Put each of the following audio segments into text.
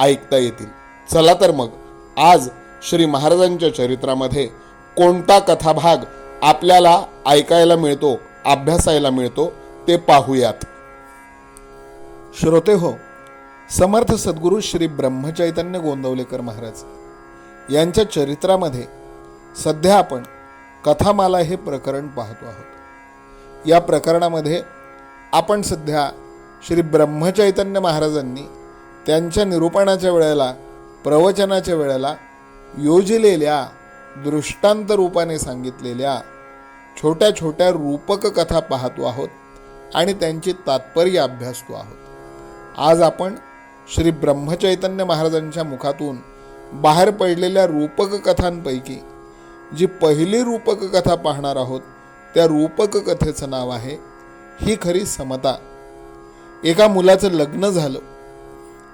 ऐकता येतील. चला तर मग आज श्री महाराजांच्या चरित्रामध्ये कोणता कथाभाग आपल्याला ऐकायला मिळतो अभ्यासायला मिळतो ते पाहूयात. श्रोते हो समर्थ सद्गुरू श्री ब्रह्मचैतन्य गोंदवलेकर महाराज यांच्या चरित्रामध्ये सध्या आपण कथामाला हे प्रकरण पाहतो आहोत. या प्रकरणामध्ये आपण सध्या श्री ब्रह्मचैतन्य महाराजांनी त्यांच्या निरूपणाच्या वेळेला प्रवचनाच्या वेळेला योजलेल्या दृष्टांत रूपाने सांगितलेल्या छोट्या छोट्या रूपक कथा पाहतो आहोत आणि त्यांची तात्पर्य अभ्यासतो आहोत. आज आपण श्री ब्रह्मचैतन्य महाराजांच्या मुखातून बाहेर पडलेल्या रूपक कथांपैकी जी पहिली रूपक कथा पाहणार आहोत त्या रूपक कथेचं नाव आहे ही खरी समता. एका मुलाचं लग्न झालं.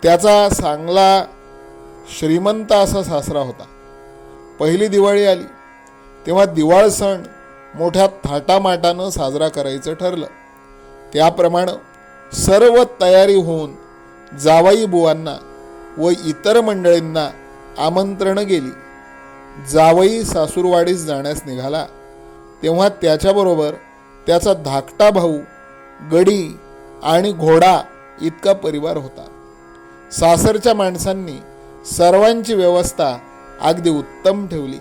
त्याचा चांगला श्रीमंत असा सासरा होता. पहिली दिवाळी आली. तेव्हा दिवाळ सण मोठ्या थाटामाटानं साजरा करायचं ठरलं. त्याप्रमाणे सर्व तयारी होऊन जावाई बुवांना व इतर मंडळींना आमंत्रणं गेली. जावई सासूरवाडीस जाण्यास निघाला. तेव्हा त्याच्याबरोबर त्याचा धाकटा भाऊ गडी आणि घोडा इतका परिवार होता. सासरच्या माणसांनी सर्वांची व्यवस्था अगदी उत्तम ठेवली.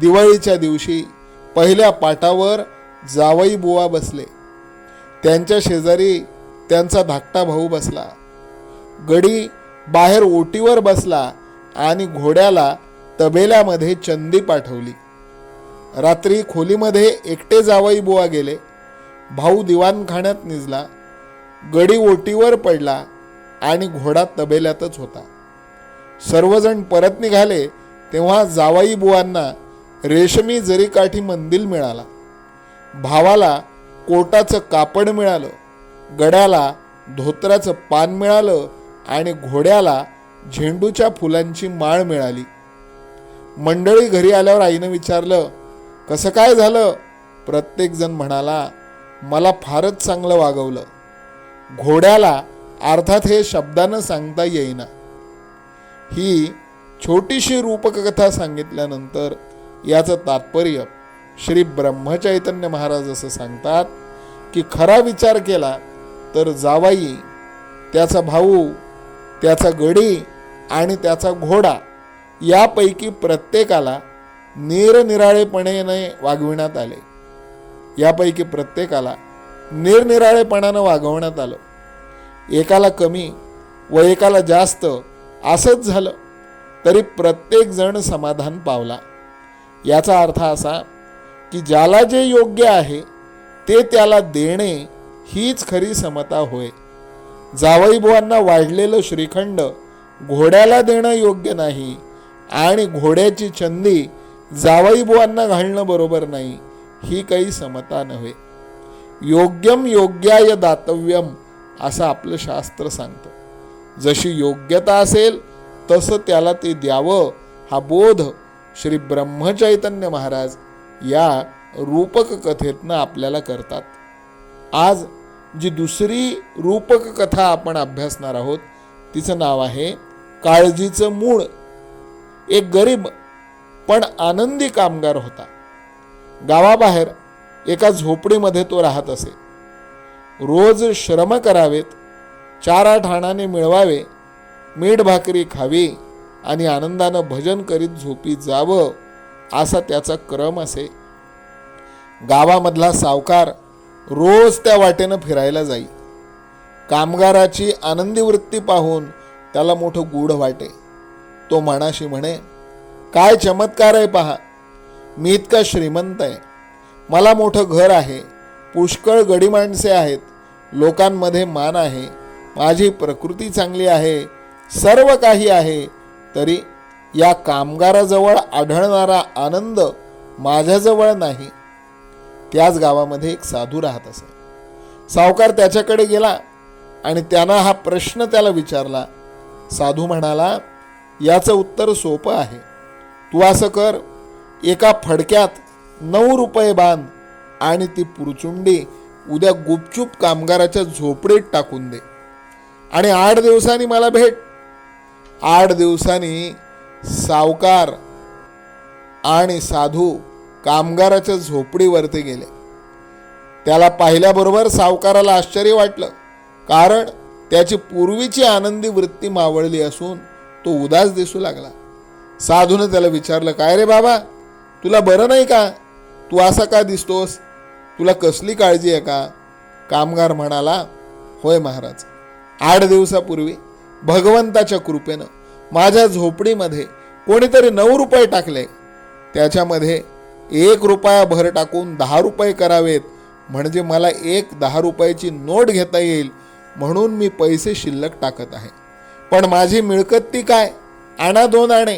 दिवाळीच्या दिवशी पहिल्या पाटावर जावई बुवा बसले. त्यांच्या शेजारी त्यांचा धाकटा भाऊ बसला. गडी बाहेर ओटीवर बसला आणि घोड्याला तबेल्यामध्ये चंदी पाठवली. रात्री खोलीमध्ये एकटे जावई बुवा गेले. भाऊ दिवाणखाण्यात निजला. गडी ओटीवर पडला. आणि घोडा तबेल्यातच होता. सर्वजण परत निघाले तेव्हा जावाई बुवांना रेशमी जरीकाठी मंदिल मिळाला. भावाला कोटाचं कापड मिळालं गड्याला धोत्राचं पान मिळालं आणि घोड्याला झेंडूच्या फुलांची माळ मिळाली. मंडळी घरी आल्यावर आईनं विचारलं कसं काय झालं? प्रत्येकजण म्हणाला मला फारच चांगलं वागवलं. घोड्याला अर्थात हे शब्दानं सांगता येईना. ही छोटीशी रूपकथा सांगितल्यानंतर याचं तात्पर्य श्री ब्रह्मचैतन्य महाराज असं सांगतात की खरा विचार केला तर जावाई त्याचा भाऊ त्याचा गडी आणि त्याचा घोडा यापैकी प्रत्येकाला निरनिराळेपणाने वागविण्यात आले. यापैकी प्रत्येकाला निरनिराळेपणानं वागवण्यात आलं. एकाला कमी व एकाला जास्त असंच झालं तरी प्रत्येकजण समाधान पावला. याचा अर्थ असा की ज्याला जे योग्य आहे ते त्याला देणे हीच खरी समता होय. जावईबुवांना वाढलेलं श्रीखंड घोड्याला देणं योग्य नाही आणि घोड्याची चंदी जावईबुवांना घालणं बरोबर नाही ही काही समता नव्हे. योग्यम योग्याय दातव्यम असं आपलं शास्त्र सांगतं. जशी योग्यता असेल तसं त्याला ते द्यावं हा बोध श्री ब्रह्मचैतन्य महाराज या रूपक कथेतनं आपल्याला करतात. आज जी दुसरी रूपक कथा आपण अभ्यासणार आहोत तिचं नाव आहे काळजीचं मूळ. एक गरीब पण आनंदी कामगार होता. गावाबाहेर एका झोपडीमध्ये तो राहत असे. रोज श्रम करावेत चार आठ मिळवावे मीठ भाकरी खावी आणि आनंदानं भजन करीत झोपी जावं असा त्याचा क्रम असे. गावामधला सावकार रोज त्या वाटेनं फिरायला जाई. कामगाराची आनंदी वृत्ती पाहून त्याला मोठं गूढ वाटे. तो मनाशी म्हणे काय चमत्कार आहे पहा. मी इतका श्रीमंत आहे. मला मोठं घर आहे. पुष्कळ गडी माणसे आहेत. लोकांमध्ये मान आहे माझी प्रकृती चांगली आहे सर्व काही आहे तरी या कामगाराजवळ आढळणारा आनंद माझ्याजवळ नाही. त्याच गावामध्ये एक साधू राहत असे. सावकार त्याच्याकडे गेला आणि त्यानं हा प्रश्न त्याला विचारला. साधू म्हणाला याचं उत्तर सोपं आहे. तू असं कर एका फडक्यात नऊ रुपये बांध आणि ती पुरचुंडी उद्या गुपचूप कामगाराच्या झोपडीत टाकून दे. आणि आठ दिवसांनी मला भेट. आठ दिवसांनी सावकार आणि साधू कामगाराच्या झोपडीवरती गेले. त्याला पाहिल्याबरोबर सावकाराला आश्चर्य वाटलं. कारण त्याची पूर्वीची आनंदी वृत्ती मावळली असून तो उदास दिसू लागला. साधूनं त्याला विचारलं काय रे बाबा? तुला बरं नाही का? तू असा का दिसतोस? तुला कसली काळजी आहे का? कामगार म्हणाला होय महाराज आठ दिवसापूर्वी भगवंताच्या कृपेनं माझ्या झोपडीमध्ये कोणीतरी नऊ रुपये टाकले. त्याच्यामध्ये एक रुपया भर टाकून दहा रुपये करावेत. म्हणजे मला एक दहा रुपयाची नोट घेता येईल म्हणून मी पैसे शिल्लक टाकत आहे. पण माझी मिळकत ती काय? आणा दोन आणे.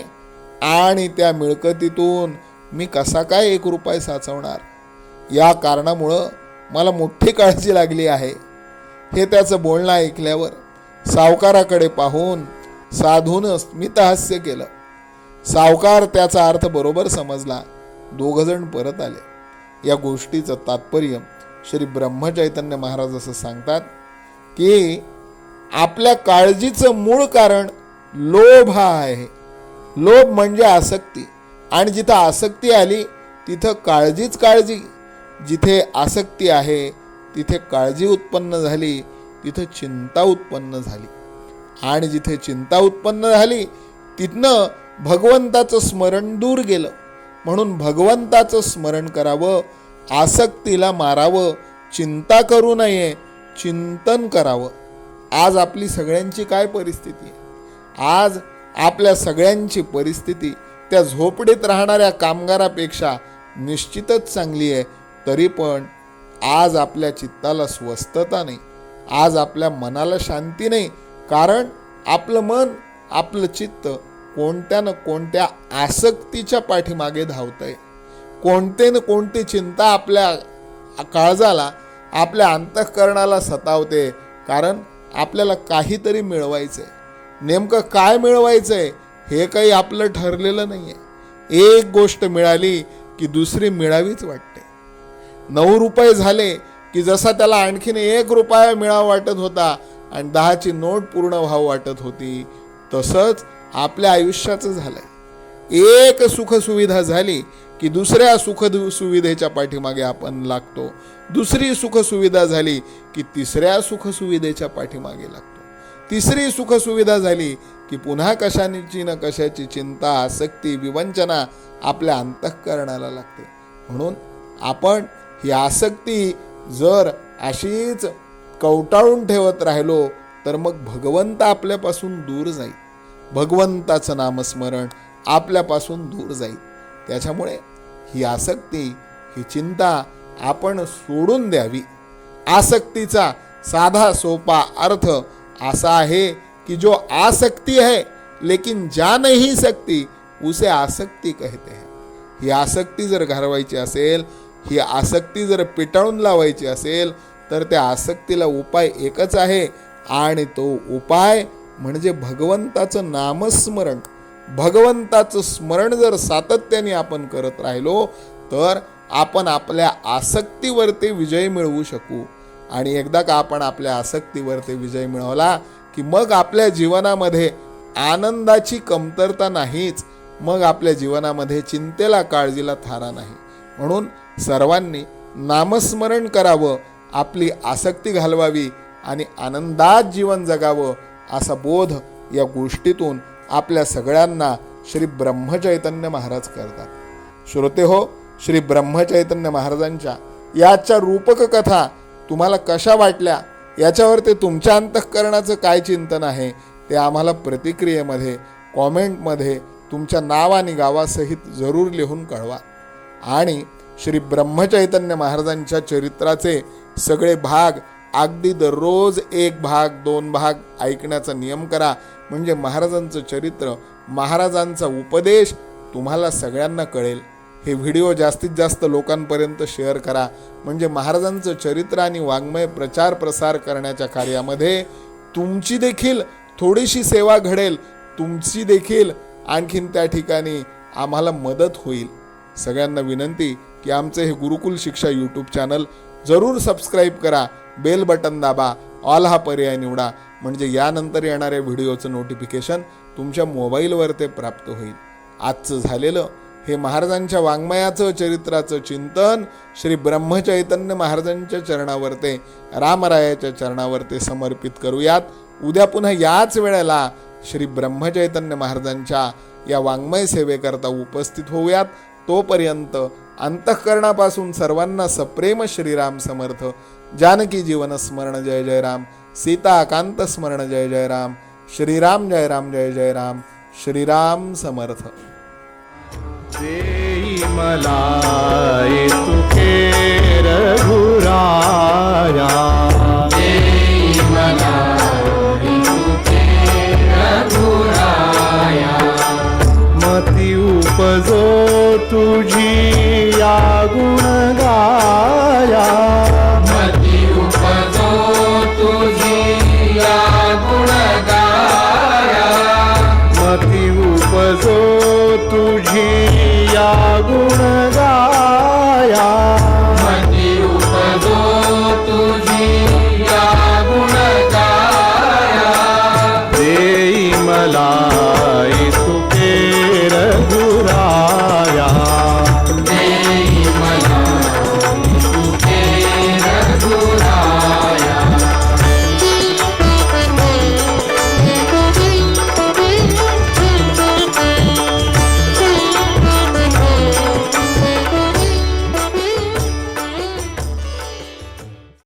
आणि त्या मिळकतीतून मी कसा काय एक रुपये साचवणार? या कारणामुळं मला मोठी काळजी लागली आहे. हे त्याचं बोलणं ऐकल्यावर सावकाराकडे पाहून साधून स्मितहास्य केलं. सावकार त्याचा अर्थ बरोबर समजला. दोघजण परत आले. या गोष्टीचं तात्पर्य श्री ब्रह्मचैतन्य महाराज असं सांगतात की आपल्या काळजीचं मूळ कारण लोभ हा आहे. लोभ म्हणजे आसक्ती. आणि जिथं आसक्ती आली तिथं काळजीच काळजी. जिथे आसक्ती आहे तिथे काळजी उत्पन्न झाली तिथं चिंता उत्पन्न झाली. आणि जिथे चिंता उत्पन्न झाली तिथनं भगवंताचं स्मरण दूर गेलं. म्हणून भगवंताचं स्मरण करावं आसक्तीला मारावं चिंता करू नये चिंतन करावं. आज आपली सगळ्यांची काय परिस्थिती आहे? आज आपल्या सगळ्यांची परिस्थिती त्या झोपडीत राहणाऱ्या कामगारापेक्षा निश्चितच चांगली आहे. तरी पण आज आपल्या चित्ताला स्वस्थता नाही आज आपल्या मनाला शांती नाही कारण आपलं मन आपलं चित्त कोणत्या ना कोणत्या आसक्तीच्या पाठीमागे धावत आहे कोणते ना कोणती चिंता आपल्या काळजाला आपल्या अंतःकरणाला सतावते कारण आपल्याला काहीतरी मिळवायचं आहे नेमकं काय मिळवायचं आहे हे काही आपलं ठरलेलं नाही आहे एक गोष्ट मिळाली की दुसरी मिळावीच वाटते. नऊ रुपये झाले की जसा त्याला आणखीन एक रुपया मिळावा वाटत होता आणि दहाची नोट पूर्ण व्हावं वाटत होती तसंच आपल्या आयुष्याचं झालंय. एक सुखसुविधा झाली की दुसऱ्या सुख सुविधेच्या पाठीमागे आपण लागतो. दुसरी सुखसुविधा झाली की तिसऱ्या सुखसुविधेच्या पाठीमागे लागतो. तिसरी सुखसुविधा झाली की पुन्हा कशाची न कशाची चिंता आसक्ती विवंचना आपल्या अंतःकरणाला लागते. म्हणून आपण ही आसक्ती जर अशीच कवटाळून ठेवत राहिलो तर मग भगवंत आपल्यापासून दूर जाईल. भगवंताचं नामस्मरण आपल्यापासून दूर जाईल. त्याच्यामुळे ही आसक्ती ही चिंता आपण सोडून द्यावी. आसक्तीचा साधा सोपा अर्थ असा आहे कि जो आसक्ती है लेकिन जा नहीं सकती उसे आसक्ती कहते हैं. ही आसक्ती जर घालवायची असेल ही आसक्ती जर पिटाळून लावायची असेल तर त्या आसक्तीला उपाय एकच आहे. आणि तो उपाय म्हणजे भगवंताचं नामस्मरण. भगवंताचं स्मरण जर सातत्याने आपण करत राहिलो तर आपण आपल्या आसक्तीवरती विजय मिळवू शकू. आणि एकदा का आपण आपल्या आसक्तीवरती विजय मिळवला की मग आपल्या जीवनामध्ये आनंदाची कमतरता नाहीच मग आपल्या जीवनामध्ये चिंतेला काळजीला थारा नाही. म्हणून सर्वांनी नामस्मरण करावं आपली आसक्ती घालवावी आणि आनंदात जीवन जगावं असा बोध या गोष्टीतून आपल्या सगळ्यांना श्री ब्रह्मचैतन्य महाराज करतात. श्रोते हो श्री ब्रह्मचैतन्य महाराजांच्या याच्या रूपक कथा तुम्हाला कशा वाटल्या? याच्यावर ते तुमच्या अंतःकरणाचं काय चिंतन आहे? ते आम्हाला प्रतिक्रियेमध्ये कॉमेंटमध्ये तुमच्या नाव आणि गावासहित जरूर लिहून कळवा. आणि श्री ब्रह्मचैतन्य महाराजांच्या चरित्राचे सगळे भाग अगदी दररोज एक भाग दोन भाग ऐकण्याचा नियम करा. म्हणजे महाराजांचं चरित्र महाराजांचा उपदेश तुम्हाला सगळ्यांना कळेल. हे व्हिडिओ जास्तीत जास्त लोकांपर्यंत शेअर करा. म्हणजे महाराजांचं चरित्र आणि वाङ्मय प्रचार प्रसार करण्याच्या कार्यामध्ये तुमची देखील थोडीशी सेवा घडेल. तुमची देखील आणखीन त्या ठिकाणी आम्हाला मदत होईल. सगळ्यांना विनंती की आमचे हे गुरुकुल शिक्षा यूट्यूब चॅनल जरूर सबस्क्राईब करा बेल बटन दाबा ऑल हा पर्याय निवडा. म्हणजे यानंतर येणाऱ्या व्हिडिओचं नोटिफिकेशन तुमच्या मोबाईलवर ते प्राप्त होईल. आजचं झालेलं हे महाराजांच्या वाङ्मयाचं चरित्राचं चिंतन श्री ब्रह्मचैतन्य महाराजांच्या चरणावरते रामरायाच्या चरणावरते समर्पित करूयात. उद्या पुन्हा याच वेळेला श्री ब्रह्मचैतन्य महाराजांच्या या वाङ्मय सेवेकरता उपस्थित होऊयात. तोपर्यंत अंतःकरणापासून सर्वांना सप्रेम श्रीराम समर्थ. जानकी जीवन स्मरण जय जय राम. सीता स्मरण जय जय राम. श्रीराम जय राम जय जय राम. श्रीराम समर्थ. देई मला उपजो तुझी या गुणगाया. मती उपजो तुझी या गुणगाया. मती उपजो तुझी उपजो तुझी या गुणगाया. देई